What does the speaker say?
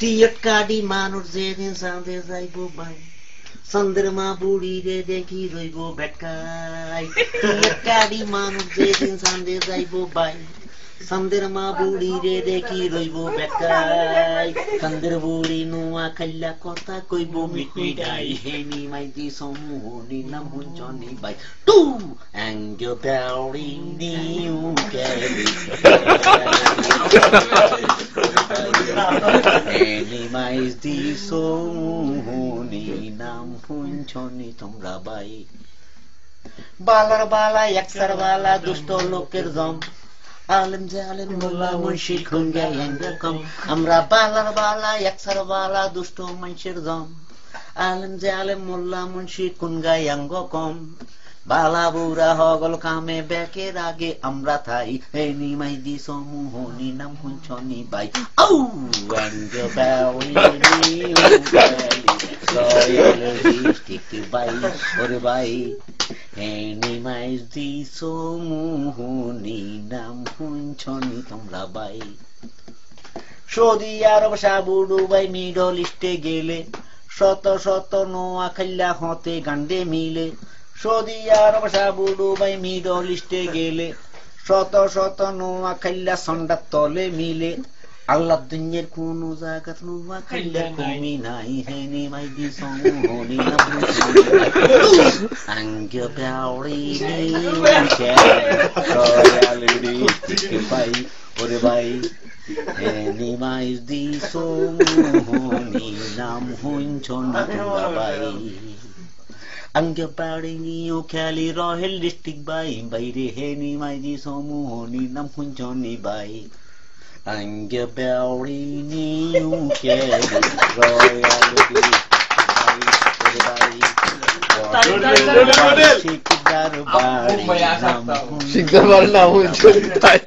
Tiakadi manut zedin sande zaibo bai. Sandrama buri de deki roibo betkai. Tiakadi manut zedin sande zaibo bai. சந்திரமா பூடிரே தேக்கி ரொய்வோ பெக்காய் கந்திர பூடி நூவா கல்ல Kota கொய்வோ மிட்மிடாய் Haney மைதி சமூஹோ நி நம் ஹுஞ்சோனி by two அங்கோ பேரி நீ carry হেনি Maiti সমূহ তোমরা by বালার বালা একসার বালা দুষ্ট লোকের জম আলেম মোল্লা মুন্সি খুঙ্গা কম আমরা বালার বালা একসার বালা দুষ্ট মানুষের জম আলেম জালেম মোল্লা মুন্সি অঙ্গ কম বালা বুড়া হগল কামে ব্যাকের আগে আমরা থাই। হে নিমাই দি সমূহ নিনাম হুঞ্চনি বাই। আউ বাই তোমরা বাই। সৌদি আরব সাবু ডুবাই মিডল ইস্টে গেলে, শত শত নোয়া খাইলা হতে গান্ডে মিলে। সৌদি আরব সাবু ডুবাই মিডল ইস্টে গেলে। শত শত নোয়া খাইলা সন্ডার তলে মিলে। আল্লাহ দুনিয়ার কোন জায়গাত নোয়া খাইলা কমি নাই। হেনি মাই দি সমূহনি নাম আঙ্গ প্যাওড়ি রয়্যালিটি বাই ওরে বাই হেনি মাই দি সমূহনি নাম হুঞ্চন তোমরা বাই আঙ্গ পাড়ি নিও খেলি রহেল ডিস্ট্রিক্ট বাই বাইরে হেনি মাই দি সমূহনি নাম হুঞ্চনি বাই আঙ্গ পাড়ি নিও খেলি রয়েল শিকদার বাড়ি নাম হুঞ্চনি ভাই